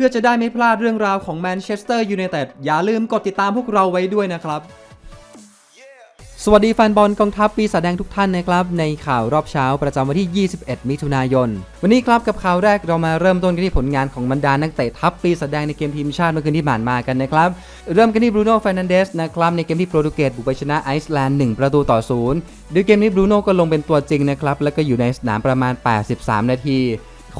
พื่อจะได้ไม่พลาดเรื่องราวของแมนเชสเตอร์ยูไนเต็ดอย่าลืมกดติดตามพวกเราไว้ด้วยนะครับ สวัสดีแฟนบอลกองทัพปีศาจแดงทุกท่านนะครับ ในข่าวรอบเช้าประจำวันที่ 21 มิถุนายน วันนี้ครับกับข่าวแรกเรามาเริ่มต้นกันที่ผลงานของบรรดานักเตะทัพปีศาจแดงในเกมทีมชาติเมื่อคืนที่ผ่านมากันนะครับ เริ่มกันที่บรูโน่ฟ r นันเดสนะครับในเกมที่โปรตุเกสบุกไปชนะไอซ์แลนด์ 1 ประตูต่อศูนย์โดยเกมนี้บรูโน่ก็ลงเป็นตัวจริงนะครับแล้วก็อยู่ในสนามประมาณ 83 นาที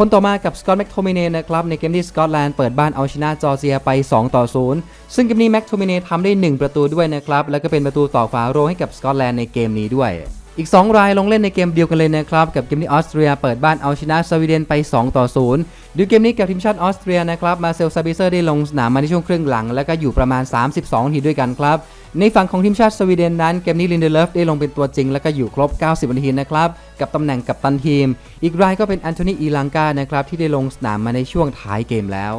คนต่อมากับสกอตแม็กโทมิเนนะครับในเกมที่สกอตแลนด์เปิดบ้านเอาชนะจอร์เจียไป 2 ต่อ 0 ซึ่งเกมนี้แม็กโทมิเนทำได้ 1 ประตูด้วยนะครับ แล้วก็เป็นประตูต่อฝาโรงให้กับสกอตแลนด์ในเกมนี้ด้วย อีก 2 รายลงเล่นในเกมเดียวกันเลยนะครับ กับเกมที่ออสเตรียเปิดบ้านเอาชนะสวีเดนไป 2 ต่อ 0 ดูเกมนี้กับทีมชาติออสเตรียนะครับ มาเซลซาบิเซอร์ได้ลงสนามมาในช่วงครึ่งหลัง แล้วก็อยู่ประมาณ 32ทีด้วยกันครับ ในฝั่งของทีมชาติสวีเดนนั้นเกมนี้ลินเดเลฟได้ลงเป็นตัวจริง แล้วก็อยู่ครบ 90นาทีนะครับ กับตำแหน่งกัปตันทีม อีกรายก็เป็นแอนโทนีอีลังกานะครับที่ได้ลงสนามมาในช่วงท้ายเกมแล้ว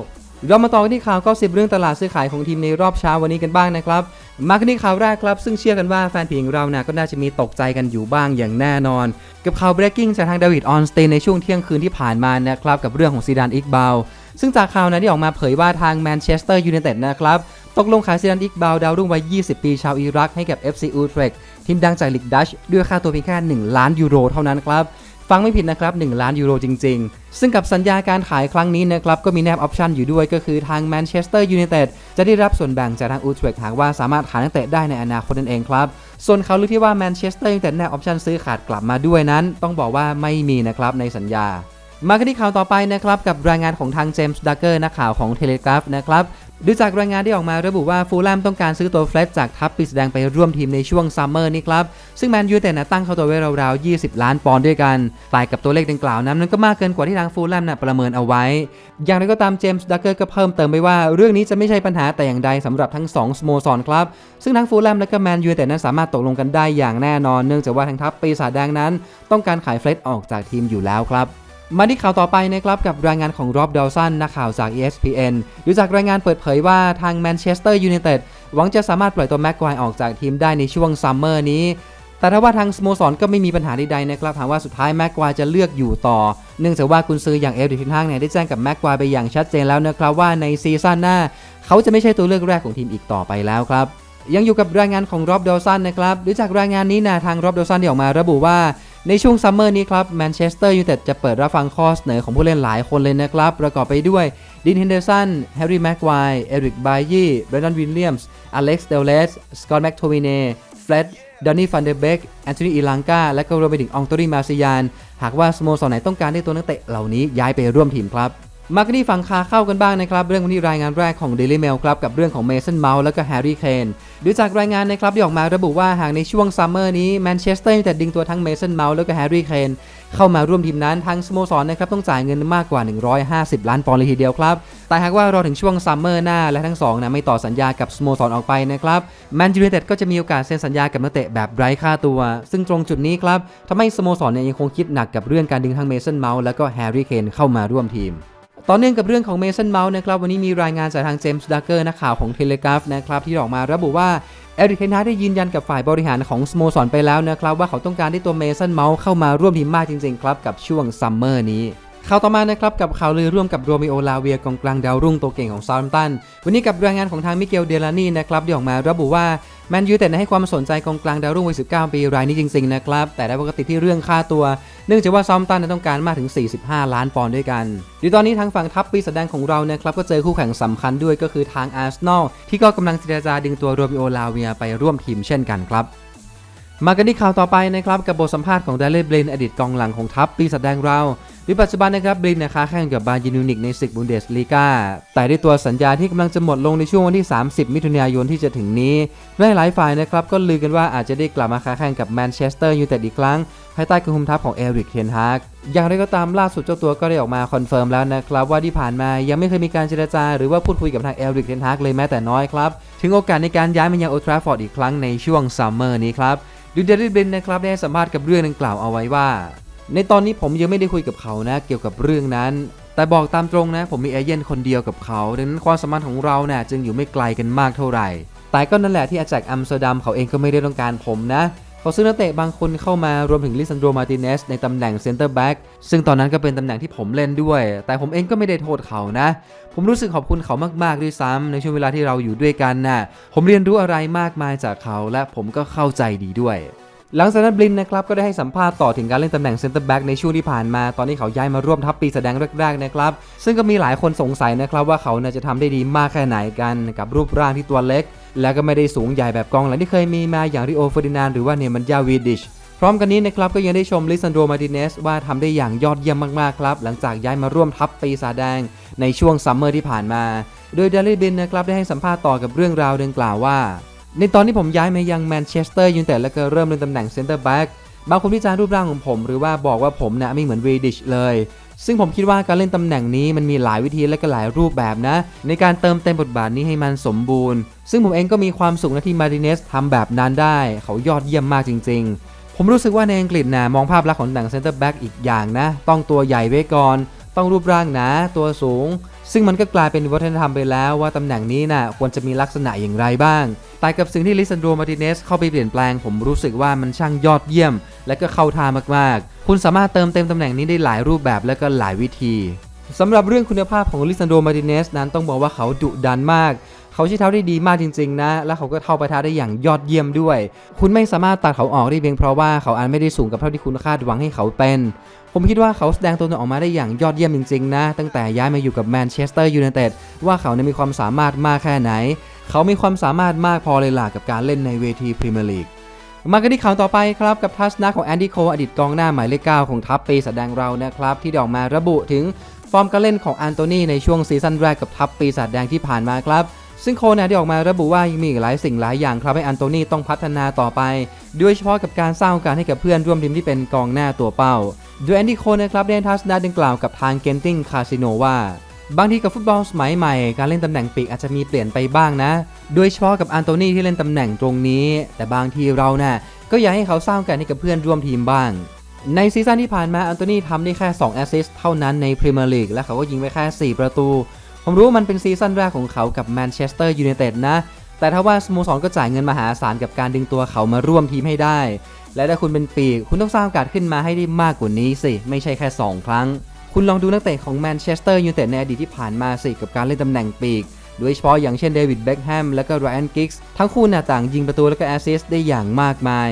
เรามาต่อกันที่ข่าวก็สิบเรื่องตลาดซื้อขายของทีมในรอบเช้าวันนี้กันบ้างนะครับ มากันที่ข่าวแรกครับ ซึ่งเชื่อกันว่าแฟนเพลงเราเนี่ยก็น่าจะมีตกใจกันอยู่บ้างอย่างแน่นอน กับข่าว breaking จากทางเดวิดออนสเตนในช่วงเที่ยงคืนที่ผ่านมานะครับกับเรื่องของซีดานอิกบาลซึ่งจากข่าวนั้นที่ออกมาเผยว่าทางแมนเชสเตอร์ยูไนเต็ดนะครับตกลงขายซีดานอิกบาลดาวรุ่งวัย 20 ปีชาวอิรักให้กับ FC Utrecht ทีมดังจากลีกดัชด้วยค่าตัวเพียงแค่ 1 ล้านยูโรเท่านั้นครับ ฟังไม่ผิดนะครับ 1 ล้านยูโรจริง ๆ ซึ่งกับสัญญาการขายครั้งนี้นะครับ ก็มีแนบออปชันอยู่ด้วยก็คือทางแมนเชสเตอร์ยูไนเต็ดจะได้รับส่วนแบ่งจากทางอูทเวกหากว่าสามารถขายนักเตะได้ในอนาคตนั่นเองครับ ส่วนเขาลือที่ว่าแมนเชสเตอร์ยูไนเต็ดแนบออปชันซื้อขาดกลับมาด้วยนั้น ต้องบอกว่าไม่มีนะครับในสัญญามากันที่ข่าวต่อไปนะครับ กับรายงานของทางเจมส์ดักเกอร์นักข่าวของเทเลกราฟนะครับ ดูจากรายงานที่ออกมาระบุว่าฟูลแลมต้องการซื้อตัวเฟลตจากทัพปีศาจแดงไปร่วมทีมในช่วงซัมเมอร์นี้ครับ ซึ่งแมนยูแต่นะตั้งเขาตัวไว้ราวๆ 20 ล้านปอนด์ด้วยกันแต่กับตัวเลขดังกล่าวนั้นมันก็มากเกินกว่าที่ทางฟูลแลมนะประเมินเอาไว้ อย่างไรก็ตามเจมส์ดักเกอร์ก็เพิ่มเติมไปว่าเรื่องนี้จะไม่ใช่ปัญหาแต่อย่างใดสำหรับทั้ง2สโมสรครับ ซึ่งทั้งฟูลแลมและก็แมนยูแต่นั้นสามารถตกลงกันได้อย่างแน่นอน เนื่องจากว่าทางทัพปีศาจแดงนั้น ต้องการขายเฟลตออกจากทีมอยู่แล้วครับ มาที่ข่าวต่อไปนะครับกับรายงานของรอบดอลสันนักข่าวจาก ESPN ดูจากรายงานเปิดเผยว่าทางแมนเชสเตอร์ยูไนเต็ดหวังจะสามารถปล่อยตัวแม็กควายออกจากทีมได้ในช่วงซัมเมอร์นี้ แต่ถ้าว่าทางสโมสรก็ไม่มีปัญหาใดๆนะครับถามว่าสุดท้ายแม็กควายจะเลือกอยู่ต่อ เนื่องจากว่ากุนซืออย่างเอลดิทินห้างเนี่ยได้แจ้งกับแม็กควายไปอย่างชัดเจนแล้วนะครับว่าในซีซั่นหน้า เขาจะไม่ใช่ตัวเลือกแรกของทีมอีกต่อไปแล้วครับยังอยู่กับรายงานของรอบดอลสันนะครับดูจากรายงานนี้นะทางรอบดอลสันที่ออกมาระบุว่า ในช่วงซัมเมอร์นี้ครับแมนเชสเตอร์ยูไนเต็ดจะเปิดรับฟังข้อเสนอของผู้เล่นหลายคนเลยนะครับ ประกอบไปด้วยดินเฮนเดอร์สันแฮร์รี่แม็กไวเอริกบายี่เบรนดอนวิลเลียมส์อเล็กซ์เดลเลสสกอตแม็กโทมิเน่เฟรดดอนนี่ฟันเดเบกแอนโทนีอีลังกาและก็รวมไปถึงอองโตรีมาซิยาน หากว่าสโมสรไหนต้องการได้ตัวนักเตะเหล่านี้ย้ายไปร่วมทีมครับ มากันที่ฝั่งคาเข้ากันบ้างนะครับ เรื่องวันนี้รายงานแรกของ Daily Mail ครับกับเรื่องของเมสันเมาส์แล้วก็แฮร์รี่เคนดูจากรายงานนะครับที่ออกมาระบุว่าหากในช่วงซัมเมอร์นี้แมนเชสเตอร์ยูไนเต็ดดึงตัวทั้งเมสันเมาส์แล้วก็แฮร์รี่เคนเข้ามาร่วมทีมนั้นทางสโมสรนะครับต้องจ่ายเงินมากกว่า 150 ล้านปอนด์เลยทีเดียวครับ แต่หากว่ารอถึงช่วงซัมเมอร์หน้าและทั้งสองนะไม่ต่อสัญญากับสโมสรออกไปนะครับแมนยูไนเต็ดก็จะมีโอกาสเซ็นสัญญากับนักเตะแบบไร้ค่าตัว ซึ่งตรงจุดนี้ครับทำให้สโมสรเนี่ยยังคงคิดหนักกับเรื่องการดึงทั้งเมสันเมาส์แล้วก็แฮร์รี่เคนเข้ามาร่วมทีม ต่อเนื่องกับเรื่องของเมสันเมาส์นะครับวันนี้มีรายงานจากทางเจมส์ดักเกอร์นักข่าวของเทเลกราฟนะครับที่ออกมาระบุว่าเอริกเทนฮาได้ยืนยันกับฝ่ายบริหารของสโมสรไปแล้วนะครับว่าเขาต้องการได้ตัวเมสันเมาส์เข้ามาร่วมทีมมากจริงๆครับกับช่วงซัมเมอร์นี้ ข่าวต่อมานะครับกับข่าวลือร่วมกับโรมิโอลาเวียกองกลางดาวรุ่งตัวเก่งของซาร์มตัน วันนี้กับรายงานของทางมิเกลเดลานี่นะครับที่ออกมาระบุว่าแมนยูแต่ให้ความสนใจกองกลางดาวรุ่งวัย 19 ปีรายนี้จริงๆนะครับ แต่ได้ปกติที่เรื่องค่าตัว เนื่องจากว่าซาร์มตันต้องการมากถึง 45 ล้านปอนด์ด้วยกันดีตอนนี้ทางฝั่งทัพปีศาจแดงของเรานะครับก็เจอคู่แข่งสำคัญด้วยก็คือทางอาร์เซนอลที่ก็กำลังเจรจาดึงตัวโรมิโอลาเวียไปร่วมทีมเช่นกันครับมากันที่ข่าวต่อไปนะครับกับบทสัมภาษณ์ของเดลเลบลนอดีตกองหลังของทัพปีศาจแดงเรา ในปัจจุบันนะครับบลินนะคะแข่งกับบายินูนิกในศึกบุนเดสลีกาแต่ด้วยตัวสัญญาที่กำลังจะหมดลงในช่วงวันที่ 30 มิถุนายนที่จะถึงนี้หลายหลายฝ่ายนะครับก็ลือกันว่าอาจจะได้กลับมาค้าแข่งกับแมนเชสเตอร์ยูไนเต็ดอีกครั้งภายใต้การคุมทัพของเอริกเทนฮากอย่างไรก็ตามล่าสุดเจ้าตัวก็ได้ออกมาคอนเฟิร์มแล้วนะครับว่าที่ผ่านมายังไม่เคยมีการเจรจาหรือว่าพูดคุยกับทางเอริกเทนฮากเลยแม้แต่น้อยครับถึงโอกาสในการย้ายมายังโอทราฟอร์ดอีกครั้งในช่วงซัมเมอร์นี้ครับดูเดลิเบนนะครับได้สัมภาษณ์กับเรื่องดังกล่าวเอาไว้ว่า ในตอนนี้ผมยังไม่ได้คุยกับเขานะเกี่ยวกับเรื่องนั้น แต่บอกตามตรงนะ ผมมีเอเย่นคนเดียวกับเขา ดังนั้นความสมพันของเราเนี่ยจึงอยู่ไม่ไกลกันมากเท่าไหร่ แต่ก็นั่นแหละที่อาจากอัมสเตอร์ดัมเขาเองก็ไม่ได้ต้องการผมนะเขาซื้อนักเตะบางคนเข้ามารวมถึงลิซันโดมาร์ติเนสในตำแหน่งเซนเตอร์แบ็กซึ่งตอนนั้นก็เป็นตำแหน่งที่ผมเล่นด้วย แต่ผมเองก็ไม่ได้โทษเขานะ ผมรู้สึกขอบคุณเขามากๆด้วยซ้ำในช่วงเวลาที่เราอยู่ด้วยกันน่ะผมเรียนรู้อะไรมากมายจากเขาและผมก็เข้าใจดีด้วย หลังจากนั้นบลินนะครับก็ได้ให้สัมภาษณ์ต่อถึงการเล่นตำแหน่งเซนเตอร์แบ็กในช่วงที่ผ่านมา ตอนที่เขาย้ายมาร่วมทัพปีแสดงแรกๆนะครับซึ่งก็มีหลายคนสงสัยนะครับว่าเขาจะทำได้ดีมากแค่ไหนกันกับรูปร่างที่ตัวเล็ก และก็ไม่ได้สูงใหญ่แบบกองหลังที่เคยมีมาอย่างริโอเฟอร์ดินานหรือว่าเนมันยาวีดิชพร้อมกันนี้นะครับก็ยังได้ชมลิซันโดมาติเนสว่าทำได้อย่างยอดเยี่ยมมากๆครับหลังจากย้ายมาร่วมทัพปีศาจแดงในช่วงซัมเมอร์ที่ผ่านมา โดยเดลิบินนะครับได้ให้สัมภาษณ์ต่อกับเรื่องราวดังกล่าวว่า ในตอนที่ผมย้ายมายังแมนเชสเตอร์ยูไนเต็ดแล้วก็เริ่มเล่นตำแหน่งเซนเตอร์แบ็กบางคนวิจารณ์รูปร่างของผม หรือว่าบอกว่าผมนะไม่เหมือนวีดิชเลย ซึ่งผมคิดว่าการเล่นตำแหน่งนี้มันมีหลายวิธีและก็หลายรูปแบบนะ ในการเติมเต็มบทบาทนี้ให้มันสมบูรณ์ ซึ่งผมเองก็มีความสุขนะที่มาร์ติเนสทำแบบนั้นได้ เขายอดเยี่ยมมากจริง ๆ ผมรู้สึกว่าในอังกฤษนะมองภาพลักษณ์ของตำแหน่งเซนเตอร์แบ็กอีกอย่างนะ ต้องตัวใหญ่ไว้ก่อน ต้องรูปร่างหนาตัวสูง ซึ่งมันก็กลายเป็นวัฒนธรรมไปแล้วว่าตำแหน่งนี้น่ะควรจะมีลักษณะอย่างไรบ้าง แต่กับสิ่งที่ลิซันโดมาร์ติเนสเข้าไปเปลี่ยนแปลง ผมรู้สึกว่ามันช่างยอดเยี่ยม และก็เข้าท่ามากๆ คุณสามารถเติมเต็มตำแหน่งนี้ได้หลายรูปแบบและก็หลายวิธีสำหรับเรื่องคุณภาพของลิซันโดมาร์ติเนสนั้นต้องบอกว่าเขาดุดันมาก เขาใช้เท้าได้ดีมากจริง ๆ นะ และเขาก็เท่าไปท้าได้อย่างยอดเยี่ยมด้วย คุณไม่สามารถตัดเขาออกได้เพียงเพราะว่าเขาอาจไม่ได้สูงกับเท่าที่คุณคาดหวังให้เขาเป็นผมคิดว่าเขาแสดงตัวตนออกมาได้อย่างยอดเยี่ยมจริงๆนะ ตั้งแต่ย้ายมาอยู่กับแมนเชสเตอร์ยูไนเต็ดว่าเขาเนี่ยมีความสามารถมากแค่ไหน เขามีความสามารถมากพอเลยล่ะกับการเล่นในเวทีพรีเมียร์ลีกมากันที่ข่าวต่อไปครับ กับทัศนะของแอนดี้โคอดีตกองหน้าหมายเลข9ของทัพปีแสดงเรานะครับ ที่ดออกมาระบุถึงฟอร์มการเล่นของอันโตนีในช่วงซีซั่นแรกกับทัพปีศาจแดงที่ผ่านมาครับ ซึ่งโคนะได้ออกมาระบุว่ายังมีอีกหลายสิ่งหลายอย่างครับให้อันโตนีต้องพัฒนาต่อไป โดยเฉพาะกับการสร้างโอกาสให้กับเพื่อนร่วมทีมที่เป็นกองหน้าตัวเป้า โดยแอนดี้โคนะครับได้ทัศนะดังกล่าวกับทางเกนติงคาสิโนว่าบางทีกับฟุตบอลสมัยใหม่ การเล่นตำแหน่งปีกอาจจะมีเปลี่ยนไปบ้างนะ โดยเฉพาะกับอันโตนีที่เล่นตำแหน่งตรงนี้ แต่บางทีเราน่ะก็อยากให้เขาสร้างโอกาสให้กับเพื่อนร่วมทีมบ้าง ในซีซั่นที่ผ่านมาอันโตนีทำได้แค่ 2 แอสซิสต์เท่านั้นในพรีเมียร์ลีกและเขาก็ยิงไปแค่ 4 ประตู ผมรู้มันเป็นซีซั่นแรกของเขากับแมนเชสเตอร์ยูไนเต็ดนะ แต่ถ้าว่าสโมสรก็จ่ายเงินมหาศาลกับการดึงตัวเขามาร่วมทีมให้ได้ และถ้าคุณเป็นปีกคุณต้องสร้างโอกาสขึ้นมาให้ได้มากกว่านี้สิ ไม่ใช่แค่ 2 ครั้ง คุณลองดูนักเตะของแมนเชสเตอร์ยูไนเต็ดในอดีตที่ผ่านมาสิกับการเล่นตำแหน่งปีกโดยเฉพาะอย่างเช่นเดวิดเบ็คแฮมและก็ไรอันกิกส์ทั้งคู่น่ะต่างยิงประตูและก็แอสซิสต์ได้อย่างมากมาย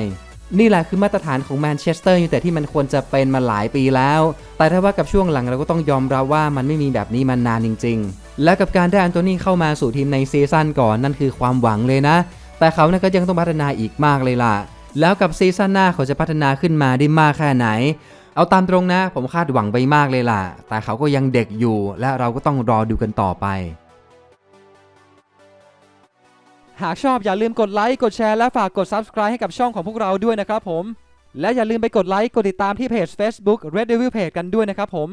นี่แหละคือมาตรฐานของแมนเชสเตอร์ยูไนเต็ดที่มันควรจะเป็นมาหลายปีแล้ว แต่ถ้าว่ากับช่วงหลังเราก็ต้องยอมรับว่ามันไม่มีแบบนี้มานานจริง ๆ และกับการได้อันโตนี่เข้ามาสู่ทีมในซีซั่นก่อนนั่นคือความหวังเลยนะ แต่เขาเนี่ยก็ยังต้องพัฒนาอีกมากเลยล่ะ แล้วกับซีซั่นหน้าเขาจะพัฒนาขึ้นมาได้มากแค่ไหน เอาตามตรงนะ ผมคาดหวังไปมากเลยล่ะ แต่เขาก็ยังเด็กอยู่ และเราก็ต้องรอดูกันต่อไป หากชอบอย่าลืมกดไลค์ กดแชร์ และฝากกด Subscribe ให้กับช่องของพวกเราด้วยนะครับผม และอย่าลืมไปกดไลค์ กดติดตามที่เพจ Facebook Red Devil Page กันด้วยนะครับผม